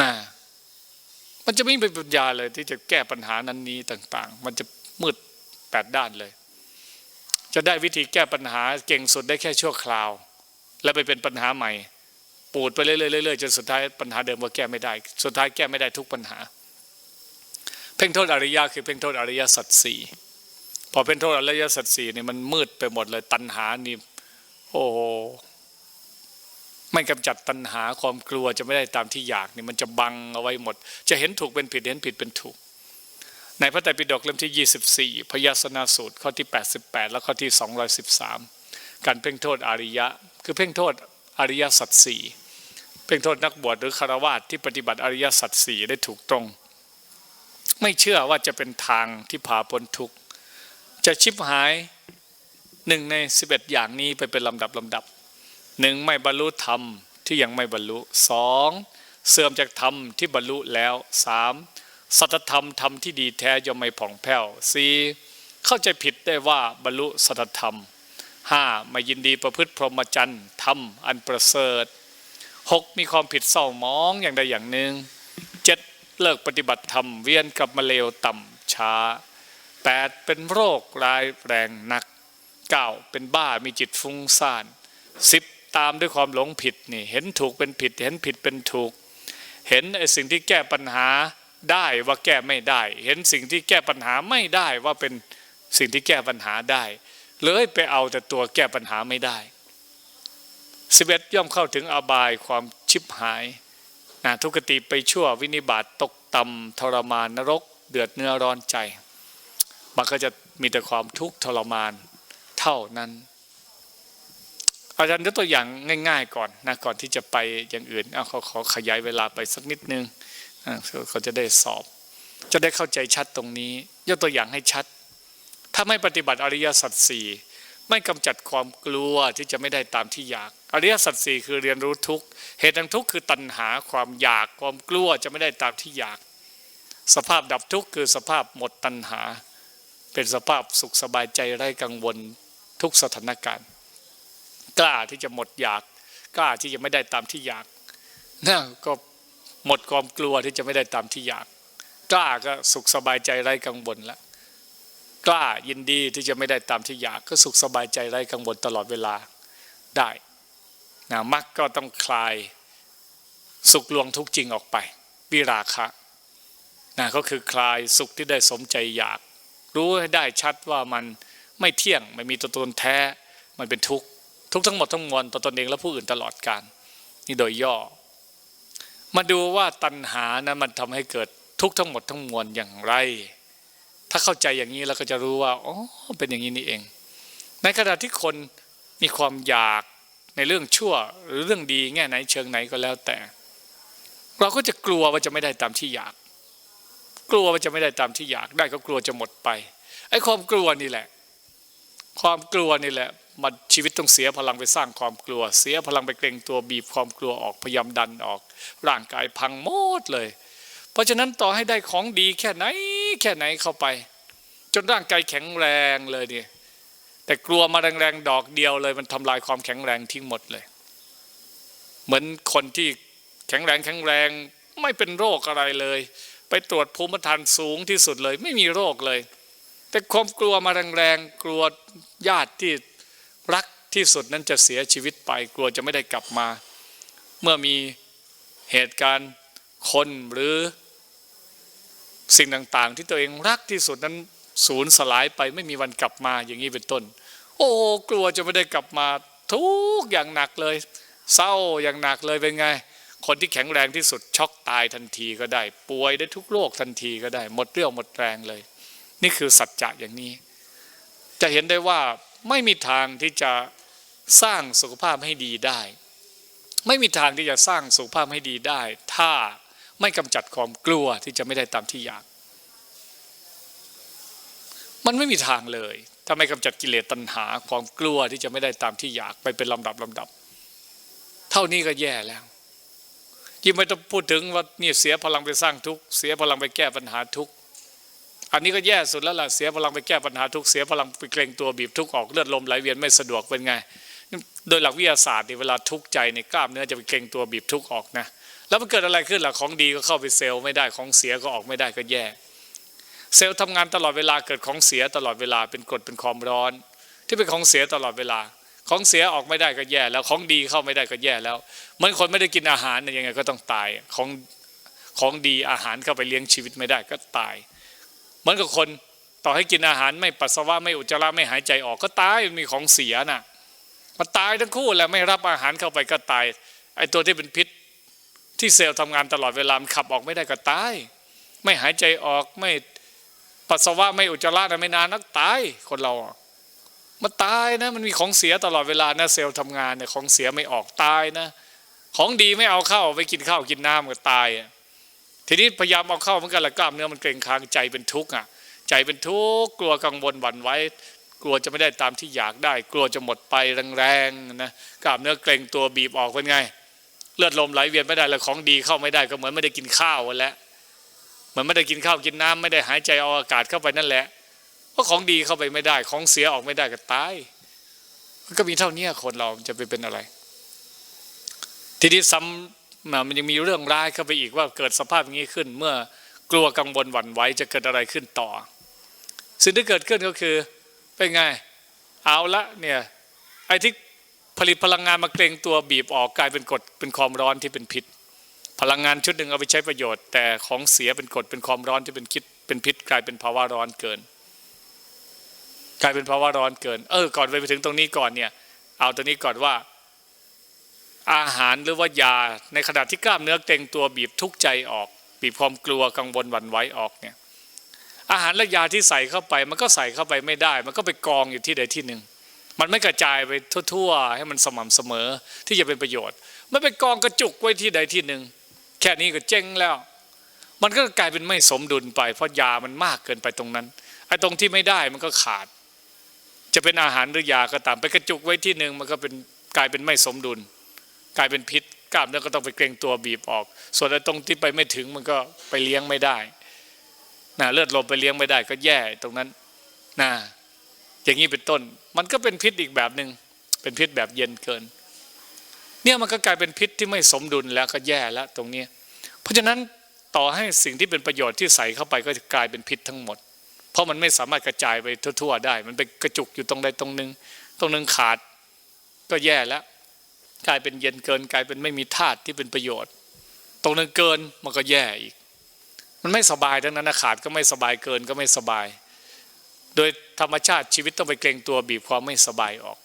นะมันจะไม่มีปัญญาเลย ที่จะแก้ปัญหานั้นนี้ต่าง ๆ มันจะมืดแปดด้านเลย จะได้วิธีแก้ปัญหาเก่งสุดได้แค่ชั่วคราว แล้วไปเป็นปัญหาใหม่ ปูดไปเรื่อยๆเรื่อยๆจนสุดท้ายปัญหาเดิมก็แก้ไม่ได้ สุดท้ายแก้ไม่ได้ทุกปัญหา เพ่งโทษอริยะคือเพ่งโทษอริยสัจสี่พอเพ่งโทษอริยสัจสี่เนี่ยมันมืดไปหมดเลยตัณหานี่โอ้โห ไม่กำจัดตัณหาความกลัวจะไม่ได้ตามที่อยากนี่มันจะบังเอาไว้หมด จะเห็นถูกเป็นผิดเห็นผิดเป็นถูก ในพระไตรปิฎกเล่มที่ 24 พยาสนาสูตรข้อที่ 88 และข้อที่ 213 การเพ่งโทษอริยะ คือเพ่งโทษอริยสัจสี่เพ่งโทษนักบวชหรือคารวาสที่ปฏิบัติอริยสัจสี่ได้ถูกตรง ไม่เชื่อว่าจะเป็นทางที่พาพ้นทุกข์จะชิบหายหนึ่งใน 11 อย่างนี้ไปเป็นลำดับลำดับ หนึ่งไม่บรรลุธรรมที่ยังไม่บรรลุสองเสื่อมจากธรรมที่บรรลุแล้วสามสัตธรรมธรรมที่ดีแท้ย่อมไม่ผ่องแผ้วสี่เข้าใจผิดได้ว่าบรรลุสัตธรรมห้าไม่ยินดีประพฤติพรหมจรรย์ธรรมอันประเสริฐหกมีความผิดเศร้ามองอย่างใดอย่างหนึ่งเจ็ดเลิกปฏิบัติธรรมเวียนกลับมาเลวต่ำช้าแปดเป็นโรคร้ายแรงหนักเก้าเป็นบ้ามีจิตฟุ้งซ่านสิบ ตามด้วยความหลงผิดนี่เห็นถูกเป็นผิด เห็นผิดเป็นถูก เห็นไอ้สิ่งที่แก้ปัญหาได้ว่าแก้ไม่ได้ เห็นสิ่งที่แก้ปัญหาไม่ได้ว่าเป็นสิ่งที่แก้ปัญหาได้ เลยไปเอาแต่ตัวแก้ปัญหาไม่ได้สิบเอ็ดย่อมเข้าถึงอบายความชิบหายนะทุกติไปชั่ววินิบาตตกต่ำทรมานนรก เดือดเนื้อร้อนใจ มันก็จะมีแต่ความทุกข์ทรมานเท่านั้น อาจารย์ยกตัวอย่างง่าย ๆ ก่อนนะก่อนที่จะไปอย่างอื่นเอาขอขอขยายเวลาไปสักนิดนึงเขาจะได้สอบ จะได้เข้าใจชัดตรงนี้ ยกตัวอย่างให้ชัด ถ้าไม่ปฏิบัติอริยสัจสี่ไม่กำจัดความกลัวที่จะไม่ได้ตามที่อยาก อริยสัจสี่คือเรียนรู้ทุกเหตุแห่งทุกคือตัณหาความอยากความกลัวจะไม่ได้ตามที่อยาก สภาพดับทุกคือสภาพหมดตัณหา เป็นสภาพสุขสบายใจไร้กังวลทุกสถานการณ์ กล้าที่จะหมดอยาก กล้าที่จะไม่ได้ตามที่อยากนั่นก็หมดความกลัวที่จะไม่ได้ตามที่อยาก กล้าก็สุขสบายใจไร้กังวลแล้วกล้ายินดีที่จะไม่ได้ตามที่อยาก ก็สุขสบายใจไร้กังวลตลอดเวลาได้นะมักก็ต้องคลายสุขลวงทุกจริงออกไป วิราคะนะก็คือคลายสุขที่ได้สมใจอยาก รู้ให้ได้ชัดว่ามันไม่เที่ยงไม่มีตัวตนแท้มันเป็นทุกข์ ทุกทั้งหมดทั้งมวลต่อตนเองและผู้อื่นตลอดการนี่โดยย่อ มาดูว่าตัณหานะมันทำให้เกิดทุกทั้งหมดทั้งมวลอย่างไร ถ้าเข้าใจอย่างนี้เราก็จะรู้ว่าอ๋อเป็นอย่างนี้นี่เอง ในขณะที่คนมีความอยากในเรื่องชั่วหรือเรื่องดีแง่ไหนเชิงไหนก็แล้วแต่ เราก็จะกลัวว่าจะไม่ได้ตามที่อยาก กลัวว่าจะไม่ได้ตามที่อยากได้ก็กลัวจะหมดไปไอ้ความกลัวนี่แหละ ความกลัวนี่แหละ มันชีวิตต้องเสียพลังไปสร้างความกลัว เสียพลังไปเกรงตัวบีบความกลัวออกพยายามดันออก ร่างกายพังหมดเลย เพราะฉะนั้นต่อให้ได้ของดีแค่ไหนแค่ไหนเข้าไป จนร่างกายแข็งแรงเลยเนี่ยแต่กลัวมาแรงๆดอกเดียวเลย มันทำลายความแข็งแรงทิ้งหมดเลย เหมือนคนที่แข็งแรงแข็งแรงไม่เป็นโรคอะไรเลย ไปตรวจภูมิทันสูงที่สุดเลย ไม่มีโรคเลย แต่ความกลัวมาแรงๆกลัวญาติที่ ที่สุดนั้นจะเสียชีวิตไปกลัวจะไม่ได้กลับมา เมื่อมีเหตุการณ์คนหรือสิ่งต่างๆ ที่ตัวเองรักที่สุดนั้นสูญสลายไปไม่มีวันกลับมาอย่างนี้เป็นต้น โอ้กลัวจะไม่ได้กลับมา ทุกอย่างหนักเลย เศร้าอย่างหนักเลยเป็นไง คนที่แข็งแรงที่สุดช็อกตายทันทีก็ได้ ป่วยได้ทุกโรคทันทีก็ได้ หมดเรี่ยวหมดแรงเลย นี่คือสัจจะอย่างนี้ จะเห็นได้ว่า ไม่มีทางที่จะสร้างสุขภาพให้ดีได้ ไม่มีทางที่จะสร้างสุขภาพให้ดีได้ ถ้าไม่กำจัดความกลัวที่จะไม่ได้ตามที่อยาก มันไม่มีทางเลย ถ้าไม่กำจัดกิเลสตัณหาความกลัวที่จะไม่ได้ตามที่อยากไปเป็นลำดับลำดับ เท่านี้ก็แย่แล้วยิ่งไม่ต้องพูดถึงว่านี่เสียพลังไปสร้างทุกข์เสียพลังไปแก้ปัญหาทุกข์ อันนี้ก็แย่สุดแล้วล่ะเสียพลังไปแก้ปัญหาทุกเสียพลังไปเกรงตัวบีบทุกออกเลือดลมไหลเวียนไม่สะดวกเป็นไง โดยหลักวิทยาศาสตร์นี่เวลาทุกข์ใจในกล้ามเนื้อจะไปเกรงตัวบีบทุกออกนะ แล้วมันเกิดอะไรขึ้นล่ะของดีก็เข้าไปเซลล์ไม่ได้ของเสียก็ออกไม่ได้ก็แย่ เซลล์ทำงานตลอดเวลาเกิดของเสียตลอดเวลาเป็นกรดเป็นความร้อน ที่เป็นของเสียตลอดเวลา ของเสียออกไม่ได้ก็แย่ แล้วของดีเข้าไม่ได้ก็แย่แล้วเหมือนคนไม่ได้กินอาหารเนี่ยยังไงก็ต้องตายของของดีอาหารเข้าไปเลี้ยงชีวิตไม่ได้ก็ตาย มือนกับคนต่อให้กินอาหารไม่ปัสสาวะไม่อุจจาระไม่หายใจออกก็ตายมีของเสียน่ะมันตายทั้งคู่แหละไม่รับอาหารเข้าไปก็ตายไอ้ตัวที่เป็นพิษที่เซลล์ทำงานตลอดเวลามันขับออกไม่ได้ก็ตาย ไม่หายใจออกไม่ปัสสาวะไม่อุจจาระนะไม่นานนักตายคนเรามันตายนะ มันมีของเสียตลอดเวลานะเซลล์ทำงานเนี่ยของเสียไม่ออกตายนะ ของดีไม่เอาเข้าไปกินข้าวกินน้ำก็ตายอะ ทีนี้พยายามเอาเข้าเหมือนกันละกล้ามเนื้อมันเกร็งค้างใจเป็นทุกข์อะใจเป็นทุกข์กลัวกังวลหวั่นไหวกลัวจะไม่ได้ตามที่อยากได้ กลัวจะหมดไปแรงๆนะกล้ามเนื้อเกร็งตัวบีบออกเป็นไง เลือดลมไหลเวียนไม่ได้แล้วของดีเข้าไม่ได้ก็เหมือนไม่ได้กินข้าวแล้วเหมือนไม่ได้กินข้าวกินน้ำไม่ได้หายใจเอาอากาศเข้าไปนั่นแหละเพราะของดีเข้าไปไม่ได้ ของเสียออกไม่ได้ก็ตายมันก็มีเท่านี้คนเราจะไปเป็นอะไร ทีนี้ซ้ำ มันยังมีเรื่องร้ายเข้าไปอีกว่าเกิดสภาพอย่างนี้ขึ้น เมื่อกลัวกังวลหวั่นไหวจะเกิดอะไรขึ้นต่อ สิ่งที่เกิดขึ้นก็คือเป็นไงเอาละเนี่ยไอ้ที่ผลิตพลังงานมาเกรงตัวบีบออกกลายเป็นกรดเป็นความร้อนที่เป็นพิษ พลังงานชุดหนึ่งเอาไปใช้ประโยชน์ แต่ของเสียเป็นกรดเป็นความร้อนที่เป็นคิดเป็นพิษ กลายเป็นภาวะร้อนเกิน กลายเป็นภาวะร้อนเกิน เออ ก่อนไปถึงตรงนี้ก่อนเนี่ย เอาตรงนี้ก่อนว่า อาหารหรือว่ายา ในขณะที่กล้ามเนื้อเกร็งตัวบีบทุกใจออก บีบความกลัวกังวลหวั่นไหวออกเนี่ยอาหารและยาที่ใส่เข้าไป มันก็ใส่เข้าไปไม่ได้ มันก็ไปกองอยู่ที่ใดที่หนึ่ง มันไม่กระจายไปทั่วๆ ให้มันสม่ำเสมอที่จะเป็นประโยชน์ มันไปกองกระจุกไว้ที่ใดที่หนึ่ง แค่นี้ก็เจ๊งแล้ว มันก็กลายเป็นไม่สมดุลไป เพราะยามันมากเกินไปตรงนั้นไอ้ตรงที่ไม่ได้มันก็ขาด จะเป็นอาหารหรือยาก็ตามไปกระจุกไว้ที่หนึ่งมันก็เป็นกลายเป็นไม่สมดุล กลายเป็นพิษกล้ามเนื้อก็ต้องไปเกรงตัวบีบออก ส่วนไอ้ตรงที่ไปไม่ถึงมันก็ไปเลี้ยงไม่ได้นะเลือดลมไปเลี้ยงไม่ได้ก็แย่ตรงนั้นนะอย่างนี้เป็นต้น มันก็เป็นพิษอีกแบบหนึ่งเป็นพิษแบบเย็นเกิน เนี่ยมันก็กลายเป็นพิษที่ไม่สมดุลแล้วก็แย่แล้วตรงนี้ เพราะฉะนั้นต่อให้สิ่งที่เป็นประโยชน์ที่ใส่เข้าไปก็จะกลายเป็นพิษทั้งหมด เพราะมันไม่สามารถกระจายไปทั่ว ๆ ได้ มันไปกระจุกอยู่ตรงใดตรงหนึ่งตรงหนึ่งขาดก็แย่แล้ว กลายเป็นเย็นเกิน กลายเป็นไม่มีธาตุที่เป็นประโยชน์ ตรงนึ่งเกินมันก็แย่อีก มันไม่สบายทั้งนั้นขาดก็ไม่สบายเกินก็ไม่สบาย โดยธรรมชาติชีวิตต้องไปเกรงตัวบีบความไม่สบายออก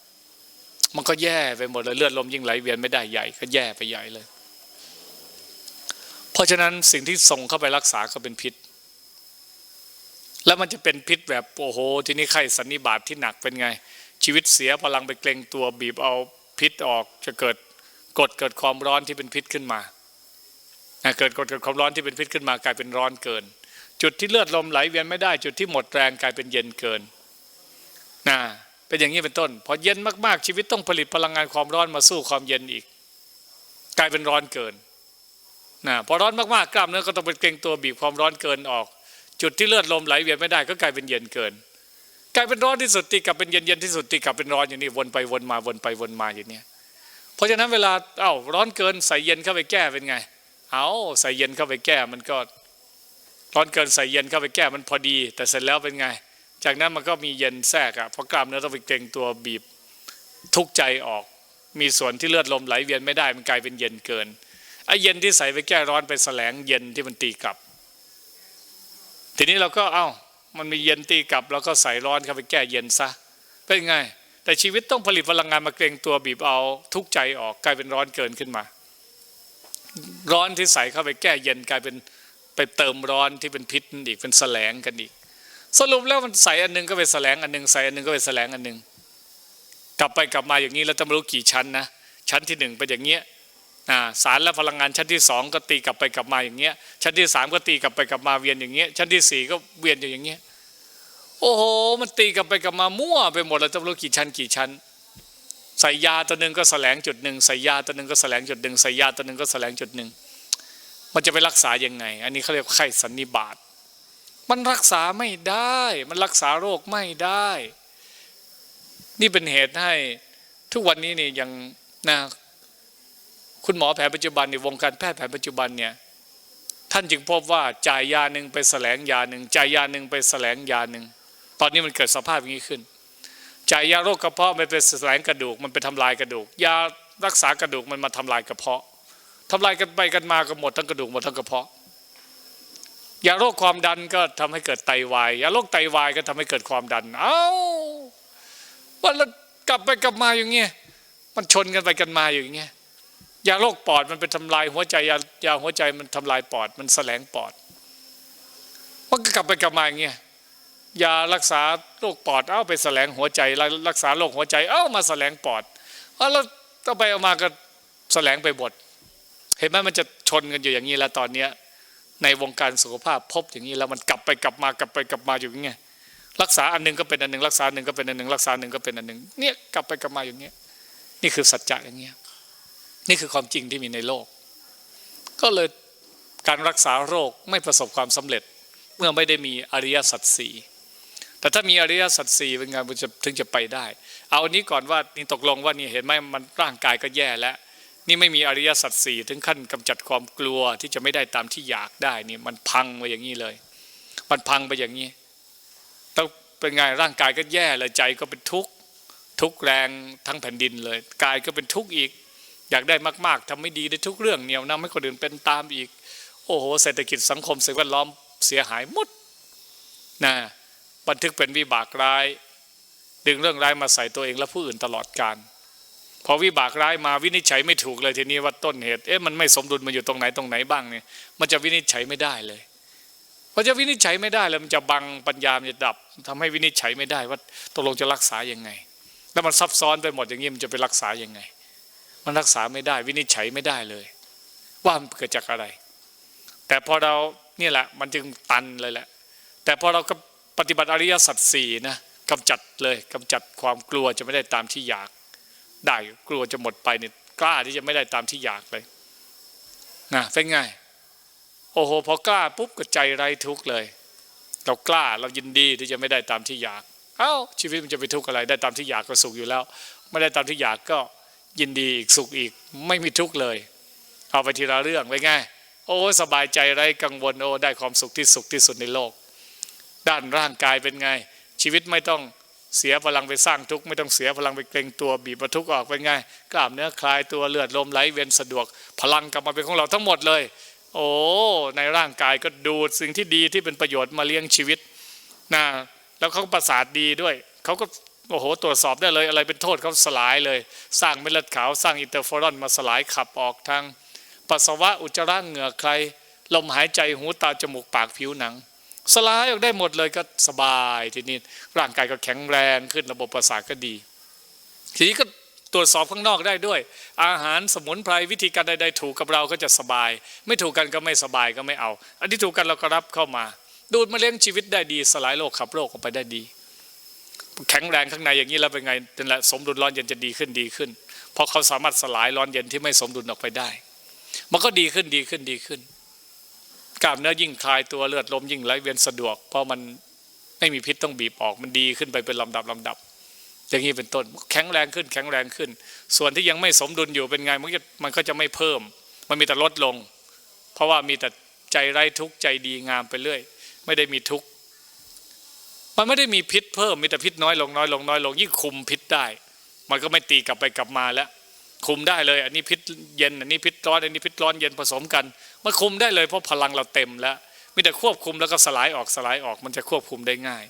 มันก็แย่ไปหมดเลยเลือดลมยิ่งไหลเวียนไม่ได้ใหญ่ ก็แย่ไปใหญ่เลย เพราะฉะนั้นสิ่งที่ส่งเข้าไปรักษาก็เป็นพิษ แล้วมันจะเป็นพิษแบบโอ้โห ทีนี้ไข้สันนิบาตทที่หนักเป็นไง ชีวิตเสียพลังไปเกรงตัวบีบเอา พิษออกจะเกิดกดเกิดความร้อนที่เป็นพิษขึ้นมาเกิดกดเกิดความร้อนที่เป็นพิษขึ้นมากลายเป็นร้อนเกิน จุดที่เลือดลมไหลเวียนไม่ได้ จุดที่หมดแรงกลายเป็นเย็นเกินนะเป็นอย่างนี้เป็นต้น พอเย็นมากๆ ชีวิตต้องผลิตพลังงานความร้อนมาสู้ความเย็นอีก กลายเป็นร้อนเกินนะพอร้อนมากๆกล้ามเนื้อก็ต้องเป็นเกรงตัวบีบความร้อนเกินออก จุดที่เลือดลมไหลเวียนไม่ได้ก็กลายเป็นเย็นเกิน กลายเป็นร้อนที่สุดตีกลับเป็นเย็นเย็นที่สุดตีกลับเป็นร้อนอย่างนี้วนไปวนมาวนไปวนมาอย่างนี้เพราะฉะนั้นเวลาเอ้าร้อนเกินใส่เย็นเข้าไปแก้เป็นไง เอาใส่เย็นเข้าไปแก้มันก็ร้อนเกินใส่เย็นเข้าไปแก้มันพอดี แต่เสร็จแล้วเป็นไง จากนั้นมันก็มีเย็นแทรกอะเพราะกล้ามเนื้อต้องไปเกรงตัวบีบทุกใจออก มีส่วนที่เลือดลมไหลเวียนไม่ได้มันกลายเป็นเย็นเกินไอ้เย็นที่ใส่ไปแก้ร้อนไปแสลงเย็นที่มันตีกลับ ทีนี้เราก็เอา้า มันมีเย็นตีกลับเราก็ใส่ร้อนเข้าไปแก้เย็นซะเป็นไง แต่ชีวิตต้องผลิตพลังงานมาเกรงตัวบีบเอาทุกใจออกกลายเป็นร้อนเกินขึ้นมา ร้อนที่ใส่เข้าไปแก้เย็นกลายเป็นไปเติมร้อนที่เป็นพิษอีกเป็นแสลงกันอีก สรุปแล้วมันใส่อันนึงก็เป็นแสลงอันนึงใส่อันนึงก็เป็นแสลงอันนึงกลับไปกลับมาอย่างนี้แล้วจะไม่รู้กี่ชั้นนะชั้นที่หนึ่งเป็นอย่างเงี้ย สารและพลังงานชั้นที่สองก็ตีกลับไปกลับมาอย่างเงี้ย ชั้นที่สามก็ตีกลับไปกลับมาเวียนอย่างเงี้ย ชั้นที่สี่ก็เวียนอยู่อย่างเงี้ย โอ้โห มันตีกลับไปกลับมามั่วไปหมดแล้วจะรู้กี่ชั้นกี่ชั้น ใส่ยาตัวหนึ่งก็แสลงจุดหนึ่งใส่ยาตัวหนึ่งก็แสลงจุดหนึ่งใส่ยาตัวหนึ่งก็แสลงจุดหนึ่ง มันจะไปรักษายังไง อันนี้เขาเรียกไข้สันนิบาต มันรักษาไม่ได้ มันรักษาโรคไม่ได้ นี่เป็นเหตุให้ทุกวันนี้นี่ยังนะ คุณหมอแผนปัจจุบันในวงการแพทย์แผนปัจจุบันเนี่ยท่านจึงพบว่าจ่ายยาหนึ่งไปแสลงยาหนึ่งจ่ายยาหนึ่งไปแสลงยาหนึ่งตอนนี้มันเกิดสภาพอย่างนี้ขึ้น จ่ายยาโรคกระเพาะมันไปแสลงกระดูกมันไปทำลายกระดูก ยารักษากระดูกมันมาทำลายกระเพาะทำลายกันไปกันมาก็หมดทั้งกระดูกหมดทั้งกระเพาะยาโรคความดันก็ทำให้เกิดไตวายยาโรคไตวายก็ทำให้เกิดความดัน เอ้าวันละกลับไปกลับมาอย่างเงี้ยมันชนกันไปกันมาอย่างเงี้ย ยาโรคปอดมันไปทำลายหัวใจยายาหัวใจมันทำลายปอด มันแสลงปอดมันก็กลับไปกลับมาอย่างเงี้ยยารักษาโรคปอดเอ้าไปแสลงหัวใจรักษาโรคหัวใจเอ้ามาแสลงปอดเอาแล้วต้องไปเอามาก็แสลงไปหมดเห็นไหมมันจะชนกันอยู่อย่างนี้แล้วตอนเนี้ยในวงการสุขภาพพบอย่างนี้แล้วมันกลับไปกลับมากลับไปกลับมาอยู่อย่างเงี้ยรักษาอันหนึงก็เป็นอันหนึ่งรักษาหนึ่งก็เป็นอันหนึ่งรักษาหนึ่งก็เป็นอันหนึ่งเนี่ยกลับไปกลับมาอย่างเงี้ยนี่คือสัจจะอย่างเงี้ย นี่คือความจริงที่มีในโลก ก็เลยการรักษาโรคไม่ประสบความสำเร็จ เมื่อไม่ได้มีอริยสัจสี่แต่ถ้ามีอริยสัจสี่เป็นไงมันจะถึงจะไปได้ เอาอันนี้ก่อนว่านี่ตกลงว่านี่เห็นไหมมันร่างกายก็แย่แล้วนี่ไม่มีอริยสัจสี่ถึงขั้นกำจัดความกลัวที่จะไม่ได้ตามที่อยากได้นี่มันพังไปอย่างนี้เลย มันพังไปอย่างนี้ต้องเป็นไงร่างกายก็แย่เลยใจก็เป็นทุกข์ทุกแรงทั้งแผ่นดินเลย กายก็เป็นทุกข์อีก อยากได้มาก ๆทำไม่ดีได้ทุกเรื่องเหนียวนำให้คนอื่นเป็นตามอีก โอ้โหเศรษฐกิจสังคมสิ่งแวดล้อมเสียหายหมดนะบันทึกเป็นวิบากร้าย ดึงเรื่องร้ายมาใส่ตัวเองและผู้อื่นตลอดการพอวิบากร้ายมาวินิจฉัยไม่ถูกเลยทีนี้ว่าต้นเหตุเอ๊ะมันไม่สมดุลมันอยู่ตรงไหนตรงไหนบ้างเนี่ยมันจะวินิจฉัยไม่ได้เลยพอจะวินิจฉัยไม่ได้เลยมันจะบังปัญญามันจะดับทำให้วินิจฉัยไม่ได้ว่าตกลงจะรักษายังไง แล้วมันซับซ้อนไปหมดอย่างนี้มันจะไปรักษายังไง มันรักษาไม่ได้ วินิจฉัยไม่ได้เลย ว่ามันเกิดจากอะไร แต่พอเราเนี่ยแหละ มันจึงตันเลยแหละ แต่พอเราก็ปฏิบัติอริยสัจสี่นะกำจัดเลยกำจัดความกลัวจะไม่ได้ตามที่อยาก ได้กลัวจะหมดไปเนี่ยกล้าที่จะไม่ได้ตามที่อยากเลยนะเป็นไงโอ้โหพอกล้าปุ๊บก็ใจไร้ทุกข์เลย เรากล้าเรายินดีที่จะไม่ได้ตามที่อยาก เอ้าชีวิตมันจะไปทุกข์อะไร ได้ตามที่อยากก็สุขอยู่แล้ว ไม่ได้ตามที่อยากก็ ยินดีอีกสุขอีกไม่มีทุกข์เลย เอาไปทีละเรื่องไปไงโอ้สบายใจไร้กังวลโอ้ได้ความสุขที่สุขที่สุดในโลก ด้านร่างกายเป็นไง ชีวิตไม่ต้องเสียพลังไปสร้างทุกข์ไม่ต้องเสียพลังไปเกรงตัวบีบประทุกออกไปไงกล้ามเนื้อคลายตัวเลือดลมไหลเวียนสะดวก พลังกลับมาเป็นของเราทั้งหมดเลย โอ้ในร่างกายก็ดูดสิ่งที่ดีที่เป็นประโยชน์มาเลี้ยงชีวิตนะแล้วเขาก็ประสาทดีด้วยเขาก็ โอ้โหตรวจสอบได้เลยอะไรเป็นโทษเขาสลายเลย สร้างเม็ดเลือดขาวสร้างอินเตอร์เฟอรอนมาสลายขับออกทาง ปัสสาวะอุจจาระเหงื่อใคร ลมหายใจหูตาจมูกปากผิวหนัง สลายออกได้หมดเลยก็สบายทีนี้ร่างกายก็แข็งแรงขึ้นระบบประสาทก็ดีทีนี้ก็ตรวจสอบข้างนอกได้ด้วย อาหารสมุนไพรวิธีการใด ๆ ถูกกับเราก็จะสบาย ไม่ถูกกันก็ไม่สบายก็ไม่เอา อันที่ถูกกันเราก็รับเข้ามา ดูดมาเลี้ยงชีวิตได้ดี สลายโรคขับโรคออกไปได้ดี แข็งแรงข้างในอย่างนี้แล้วเป็นไงเป็นแหละสมดุลร้อนเย็นจะดีขึ้นดีขึ้น เพราะเขาสามารถสลายร้อนเย็นที่ไม่สมดุลออกไปได้ มันก็ดีขึ้นดีขึ้นดีขึ้นกล้ามเนื้อยิ่งคลายตัวเลือดลมยิ่งไหลเวียนสะดวก เพราะมันไม่มีพิษต้องบีบออกมันดีขึ้นไปเป็นลำดับลำดับ อย่างนี้เป็นต้นแข็งแรงขึ้น แข็งแรงขึ้น ส่วนที่ยังไม่สมดุลอยู่เป็นไงมันก็มันก็จะไม่เพิ่ม มันมีแต่ลดลง เพราะว่ามีแต่ใจไร้ทุกข์ใจดีงามไปเรื่อย ไม่ได้มีทุกข์ มันไม่ได้มีพิษเพิ่มมีแต่พิษน้อยลงน้อยลงน้อยลงยิ่งคุมพิษได้ มันก็ไม่ตีกลับไปกลับมาแล้ว คุมได้เลย อันนี้พิษเย็นอันนี้พิษร้อนอันนี้พิษร้อนเย็นผสมกันมันคุมได้เลยเพราะพลังเราเต็มแล้วมีแต่ควบคุมแล้วก็สลายออกสลายออก มันจะควบคุมได้ง่าย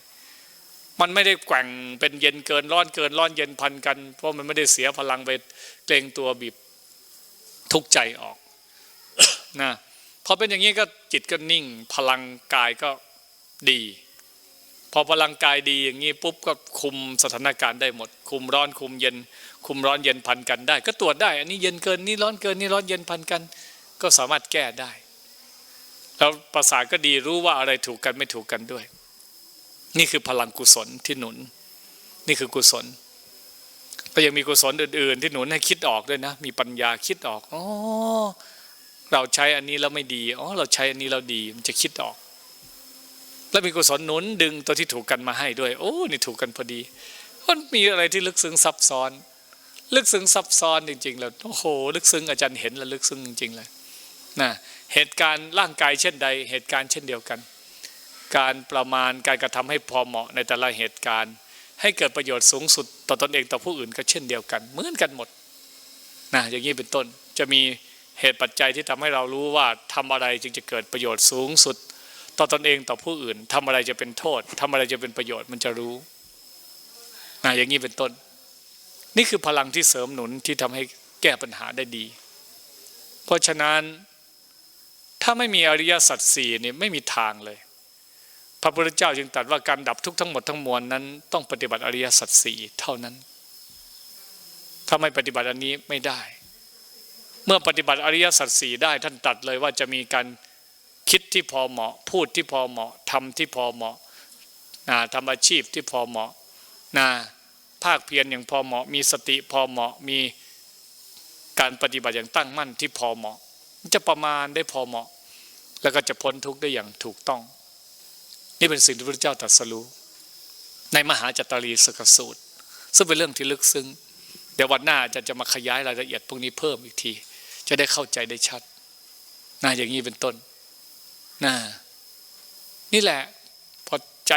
มันไม่ได้แกว่งเป็นเย็นเกินร้อนเกินร้อนเย็นพันกัน เพราะมันไม่ได้เสียพลังไปเกรงตัวบีบทุกใจออกนะพอเป็นอย่างนี้ก็จิตก็นิ่ง พลังกายก็ดี พอพลังกายดีอย่างนี้ปุ๊บก็คุมสถานการณ์ได้หมด คุมร้อนคุมเย็น คุมร้อนเย็นพันกันได้ ก็ตรวจได้ อันนี้เย็นเกินนี่ร้อนเกินนี่ร้อนเย็นพันกัน ก็สามารถแก้ได้ แล้วประสาก็ดีรู้ว่าอะไรถูกกันไม่ถูกกันด้วย นี่คือพลังกุศลที่หนุน นี่คือกุศลก็ยังมีกุศลอื่น ๆ ที่หนุนให้คิดออกด้วยนะ มีปัญญาคิดออกอ๋อเราใช้อันนี้แล้วไม่ดีอ๋อเราใช้อันนี้เราดีมันจะคิดออก แล้วมีกุศลหนุนดึงตัวที่ถูกกันมาให้ด้วย โอ้นี่ถูกกันพอดีมันมีอะไรที่ลึกซึ้งซับซ้อน ลึกซึ้งซับซ้อนจริง ๆ แล้วโอ้โห ลึกซึ้งอาจารย์เห็นแล้วลึกซึ้งจริงๆเลยนะเหตุการณ์ร่างกายเช่นใด เหตุการณ์เช่นเดียวกัน การประมาณการกระทำให้พอเหมาะในแต่ละเหตุการณ์ ให้เกิดประโยชน์สูงสุดต่อตอนเองต่อผู้อื่นก็เช่นเดียวกัน เหมือนกันหมดนะอย่างนี้เป็นต้นจะมีเหตุปัจจัยที่ทำให้เรารู้ว่าทำอะไรจึงจะเกิดประโยชน์สูงสุด ต่อตอนเองต่อผู้อื่นทำอะไรจะเป็นโทษทำอะไรจะเป็นประโยชน์มันจะรู้นะอย่างนี้เป็นต้น นี่คือพลังที่เสริมหนุนที่ทำให้แก้ปัญหาได้ดี เพราะฉะนั้นถ้าไม่มีอริยสัจสี่นี่ไม่มีทางเลย พระพุทธเจ้าจึงตรัสว่าการดับทุกข์ทั้งหมดทั้งมวลนั้น ต้องปฏิบัติอริยสัจสี่เท่านั้น ถ้าไม่ปฏิบัติอันนี้ไม่ได้ เมื่อปฏิบัติอริยสัจสี่ได้ท่านตรัสเลยว่าจะมีการ คิดที่พอเหมาะ พูดที่พอเหมาะทำที่พอเหมาะนะทำอาชีพที่พอเหมาะนะภาคเพียรอย่างพอเหมาะ มีสติพอเหมาะ มีการปฏิบัติอย่างตั้งมั่นที่พอเหมาะ จะประมาณได้พอเหมาะ แล้วก็จะพ้นทุกข์ได้อย่างถูกต้อง นี่เป็นสิ่งที่พระเจ้าตรัสรู้ในมหาจัตตารีสกสูตร ซึ่งเป็นเรื่องที่ลึกซึ้งเดี๋ยววันหน้าจะจะมาขยายรายละเอียดพวกนี้เพิ่มอีกที จะได้เข้าใจได้ชัดนะอย่างนี้เป็นต้น นะนี่แหละ พอใจ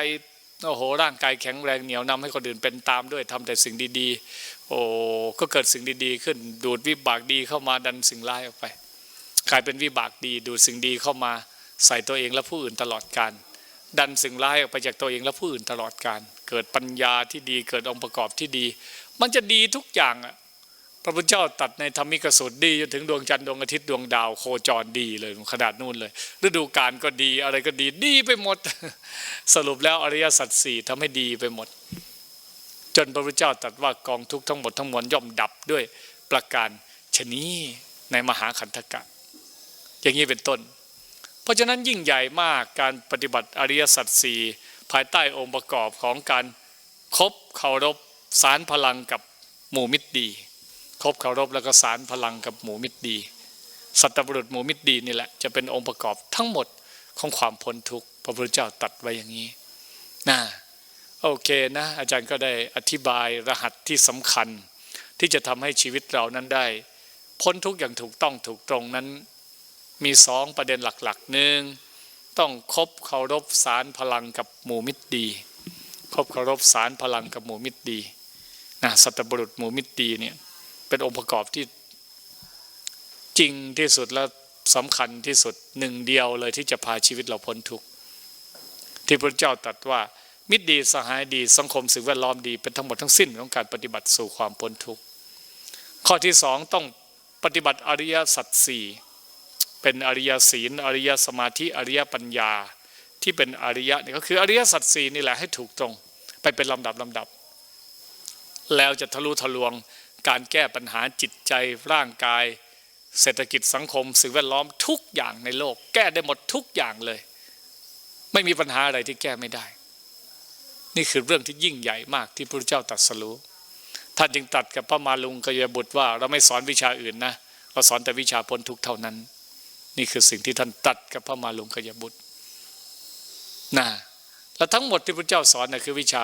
โอ้โหร่างกายแข็งแรงเหนียวนำให้คนอื่นเป็นตามด้วยทำแต่สิ่งดีๆ โอ้ก็เกิดสิ่งดีๆ ขึ้นดูดวิบากดีเข้ามาดันสิ่งร้ายออกไป กลายเป็นวิบากดี ดูดสิ่งดีเข้ามาใส่ตัวเองและผู้อื่นตลอดการดันสิ่งร้ายออกไปจากตัวเองและผู้อื่นตลอดการเกิดปัญญาที่ดีเกิดองค์ประกอบที่ดี มันจะดีทุกอย่างอะ พระพุทธเจ้าตัดในธรรมิกสูตรดีจนถึงดวงจันทร์ดวงอาทิตย์ดวงดาวโคจรดีเลยขนาดนู่นเลย ฤดูกาลก็ดีอะไรก็ดีดีไปหมด สรุปแล้วอริยสัจสี่ทำให้ดีไปหมด จนพระพุทธเจ้าตรัสว่ากองทุกทั้งหมดทั้งมวลย่อมดับด้วยประการชนีในมหาขันธกะ อย่างนี้เป็นต้น เพราะฉะนั้นยิ่งใหญ่มากการปฏิบัติอริยสัจสี่ภายใต้องค์ประกอบของการคบเคารพสารพลังกับหมู่มิตรดี คบเคารพแล้วก็สารพลังกับหมูมิตรดี สัตบุรุษหมูมิตรดีนี่แหละจะเป็นองค์ประกอบทั้งหมดของความพ้นทุกข์พระพุทธเจ้าตัดไว้อย่างนี้นะโอเคนะอาจารย์ก็ได้อธิบายรหัสที่สำคัญ ที่จะทำให้ชีวิตเรานั้นได้ พ้นทุกข์อย่างถูกต้องถูกตรงนั้น มีสองประเด็นหลักๆหนึ่งต้องคบเคารพสารพลังกับหมู่มิตรดีคบเคารพสารพลังกับหมู่มิตรดีนะสัตบุรุษหมู่มิตรดีเนี่ย เป็นองค์ประกอบที่จริงที่สุดและสำคัญที่สุดหนึ่งเดียวเลยที่จะพาชีวิตเราพ้นทุกข์ที่พระเจ้าตรัสว่า มิตรดีสหายดีสังคมสิ่งแวดล้อมดีเป็นทั้งหมดทั้งสิ้นของการปฏิบัติสู่ความพ้นทุกข์ข้อที่สองต้องปฏิบัติอริยสัจสี่เป็นอริยศีล อริยสมาธิ อริยปัญญาที่เป็นอริยนี่ก็คืออริยสัจสี่นี่แหละให้ถูกตรง ไปเป็นลำดับลำดับ แล้วจะทะลุทะลวง การแก้ปัญหาจิตใจร่างกาย เศรษฐกิจสังคม สิ่งแวดล้อมทุกอย่างในโลก แก้ได้หมดทุกอย่างเลย ไม่มีปัญหาอะไรที่แก้ไม่ได้ นี่คือเรื่องที่ยิ่งใหญ่มากที่พระเจ้าตรัสรู้ท่านจึงตัดกับพระมาลุงกยบุตรว่า เราไม่สอนวิชาอื่นนะเราสอนแต่วิชาพ้นทุกเท่านั้น นี่คือสิ่งที่ท่านตัดกับพระมาลุงกยบุตรนะและทั้งหมดที่พระเจ้าสอนนะคือวิชา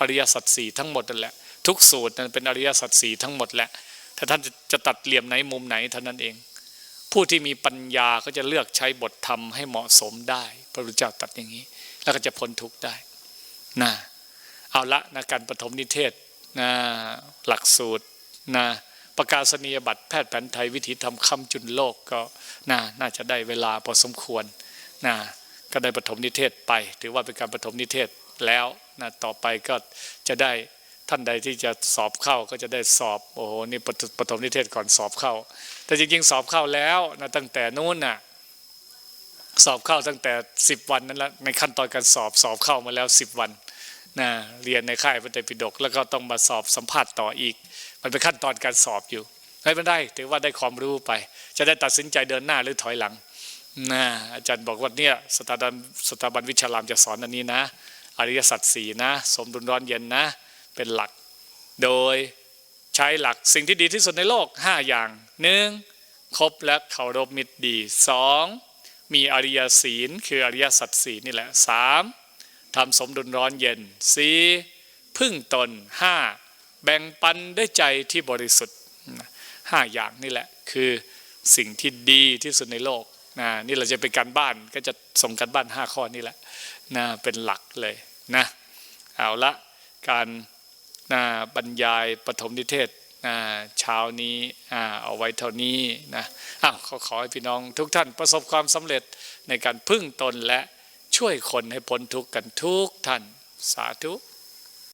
อริยสัจสี่ทั้งหมดนั่นแหละ ทุกสูตรนั้นเป็นอริยสัจสี่ทั้งหมดแหละถ้าท่านจะตัดเหลี่ยมไหนมุมไหนเท่านั้นเอง ผู้ที่มีปัญญาก็จะเลือกใช้บทธรรมให้เหมาะสมได้ พระพุทธเจ้าตัดอย่างนี้ แล้วก็จะพ้นทุกข์ได้นะเอาละนะการปฐมนิเทศนะหลักสูตรนะประกาศนียบัตรแพทย์แผนไทยวิถีทำคำจุนโลกก็นะน่าจะได้เวลาพอสมควรนะก็ได้ปฐมนิเทศไป ถือว่าเป็นการปฐมนิเทศแล้วนะต่อไปก็จะได้ ท่านใดที่จะสอบเข้าก็จะได้สอบโอ้โหนี่ปฐมนิเทศก่อนสอบเข้า แต่จริงๆสอบเข้าแล้วนะตั้งแต่นู้นน่ะสอบเข้าตั้งแต่ 10 วันนั้นละในขั้นตอนการสอบสอบเข้ามาแล้ว 10 วันนะเรียนในค่ายพระเตปิฎกแล้วก็ต้องมาสอบสัมภาษณ์ต่ออีก มันเป็นขั้นตอนการสอบอยู่ไม่เป็นได้ถือว่าได้ความรู้ไป จะได้ตัดสินใจเดินหน้าหรือถอยหลังนะอาจารย์บอกว่าเนี่ยสถาบันสถาบันวิชารามจะสอนอันนี้นะ อริยสัจสี่นะ สมดุลร้อนเย็นนะ เป็นหลัก โดยใช้หลักสิ่งที่ดีที่สุดในโลก 5 อย่างหนึ่งคบและเคารพมิตรดีสองมีอริยศีล คืออริยสัจสีนี่แหละสามทำสมดุลร้อนเย็นสี่พึ่งตนห้าแบ่งปันด้วยใจที่บริสุทธิ์นะห้าอย่างนี่แหละคือสิ่งที่ดีที่สุดในโลกนะนี่เราจะเป็นการบ้านก็จะส่งกันบ้านห้าข้อนี่แหละนะเป็นหลักเลยนะเอาละการ บรรยายปฐมนิเทศนะเช้านี้เอาไว้เท่านี้นะอ้าวขอให้พี่น้องทุกท่านประสบความสำเร็จในการพึ่งตนและช่วยคนให้พ้นทุกข์กันทุกท่านสาธุ